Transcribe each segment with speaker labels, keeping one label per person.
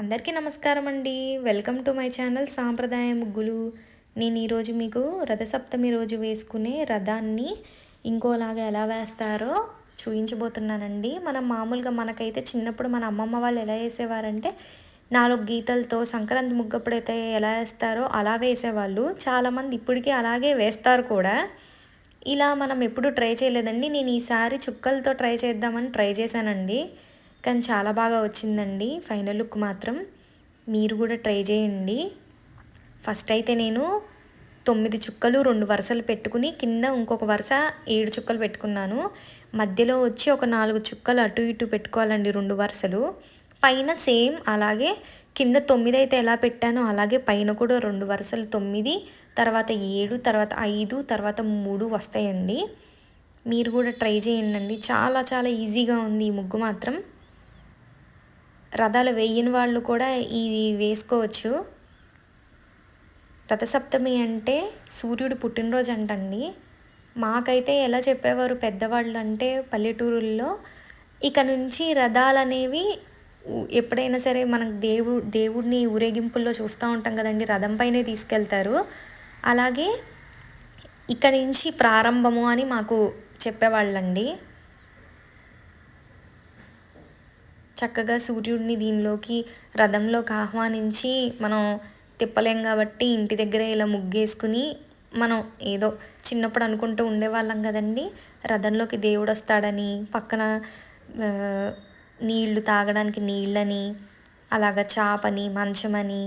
Speaker 1: అందరికీ నమస్కారం అండి. వెల్కమ్ టు మై ఛానల్ సాంప్రదాయ ముగ్గులు. నేను ఈరోజు మీకు రథసప్తమి రోజు వేసుకునే రథాన్ని ఇంకోలాగా ఎలా వేస్తారో చూపించబోతున్నానండి మనం మామూలుగా మనకైతే చిన్నప్పుడు మన అమ్మమ్మ వాళ్ళు ఎలా వేసేవారంటే నాలుగు గీతలతో సంక్రాంతి ముగ్గప్పుడైతే ఎలా వేస్తారో అలా వేసేవాళ్ళు. చాలామంది ఇప్పటికీ అలాగే వేస్తారు కూడా. ఇలా మనం ఎప్పుడు ట్రై చేయలేదండి. నేను ఈసారి చుక్కలతో ట్రై చేద్దామని ట్రై చేశానండి. కానీ చాలా బాగా వచ్చిందండి. ఫైనల్ లుక్ మాత్రం. మీరు కూడా ట్రై చేయండి. ఫస్ట్ అయితే నేను తొమ్మిది చుక్కలు రెండు వరుసలు పెట్టుకుని కింద ఇంకొక వరుస ఏడు చుక్కలు పెట్టుకున్నాను. మధ్యలో వచ్చి ఒక నాలుగు చుక్కలు అటు ఇటు పెట్టుకోవాలండి రెండు వరుసలు. పైన సేమ్ అలాగే కింద తొమ్మిది అయితే ఎలా పెట్టానో అలాగే పైన కూడా రెండు వరుసలు తొమ్మిది తర్వాత ఏడు తర్వాత ఐదు తర్వాత మూడు వస్తాయండి. మీరు కూడా ట్రై చేయండి చాలా చాలా ఈజీగా ఉంది ఈ ముగ్గు మాత్రం. రథాలు వేయని వాళ్ళు కూడా ఇది వేసుకోవచ్చు. రథసప్తమి అంటే సూర్యుడు పుట్టినరోజు అంటండి. మాకైతే ఎలా చెప్పేవారు పెద్దవాళ్ళు అంటే పల్లెటూరుల్లో ఇక నుంచి రథాలు అనేవి ఎప్పుడైనా సరే మనకు దేవు దేవుడిని ఊరేగింపుల్లో చూస్తూ ఉంటాం కదండి రథం పైనే తీసుకెళ్తారు. అలాగే ఇక నుంచి ప్రారంభము అని మాకు చెప్పేవాళ్ళండి. చక్కగా సూర్యుడిని దీనిలోకి రథంలోకి ఆహ్వానించి మనం తిప్పలేం కాబట్టి ఇంటి దగ్గర ఇలా ముగ్గేసుకుని మనం ఏదో చిన్నప్పుడు అనుకుంటూ ఉండేవాళ్ళం కదండి. రథంలోకి దేవుడు వస్తాడని పక్కన నీళ్ళు తాగడానికి నీళ్ళని అలాగ చాపని మంచమని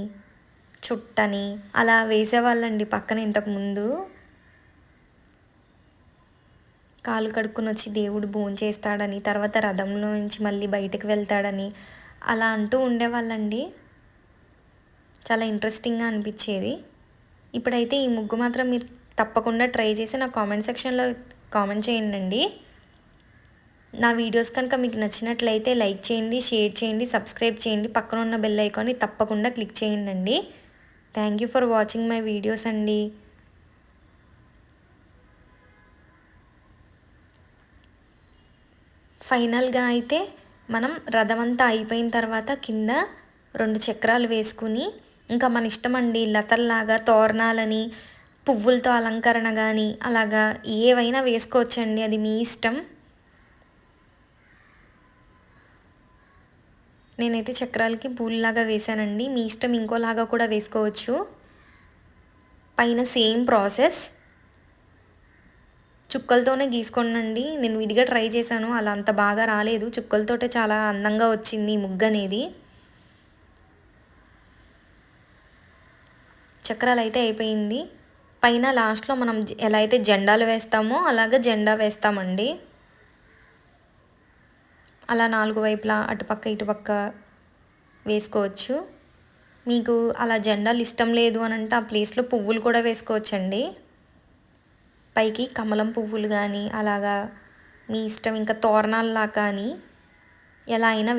Speaker 1: చుట్టని అలా వేసేవాళ్ళండి పక్కన ఇంతకుముందు కాలు కడుక్కుని వచ్చి దేవుడు భోజనం చేస్తాడని తర్వాత రథంలో నుంచి మళ్ళీ బయటకు వెళ్తాడని అలా అంటూ ఉండేవాళ్ళండి. చాలా ఇంట్రెస్టింగ్గా అనిపించేది. ఇప్పుడైతే ఈ ముగ్గు మాత్రం మీరు తప్పకుండా ట్రై చేసి నా కామెంట్ సెక్షన్లో కామెంట్ చేయండి నా వీడియోస్ కనుక మీకు నచ్చినట్లయితే లైక్ చేయండి షేర్ చేయండి సబ్స్క్రైబ్ చేయండి పక్కన ఉన్న బెల్ ఐకాన్ని తప్పకుండా క్లిక్ చేయండి thank you for watching my videos అండి. ఫైనల్గా అయితే మనం రథమంతా అయిపోయిన తర్వాత కింద రెండు చక్రాలు వేసుకుని ఇంకా మన ఇష్టం అండి లతల్లాగా తోరణాలని పువ్వులతో అలంకరణ కానీ అలాగా ఏవైనా వేసుకోవచ్చండి. అది మీ ఇష్టం. నేనైతే చక్రాలకి పూలలాగా వేశానండి. మీ ఇష్టం ఇంకోలాగా కూడా వేసుకోవచ్చు. పైన సేమ్ ప్రాసెస్. చుక్కలతోనే గీసుకోండి నేను విడిగా ట్రై చేశాను. అలా అంత బాగా రాలేదు. చుక్కలతోటే చాలా అందంగా వచ్చింది ముగ్గు అనేది చక్రాలు అయితే అయిపోయింది. పైన లాస్ట్లో మనం ఎలా అయితే జెండాలు వేస్తామో అలాగే జెండా వేస్తామండి. అలా నాలుగు వైపులా అటుపక్క ఇటుపక్క వేసుకోవచ్చు. మీకు అలా జెండాలు ఇష్టం లేదు అని అంటే ఆ ప్లేస్లో పువ్వులు కూడా వేసుకోవచ్చండి. పైకి కమలం పువ్వులు కానీ అలాగా మీ ఇష్టం ఇంకా తోరణాల్లా కానీ ఎలా అయినా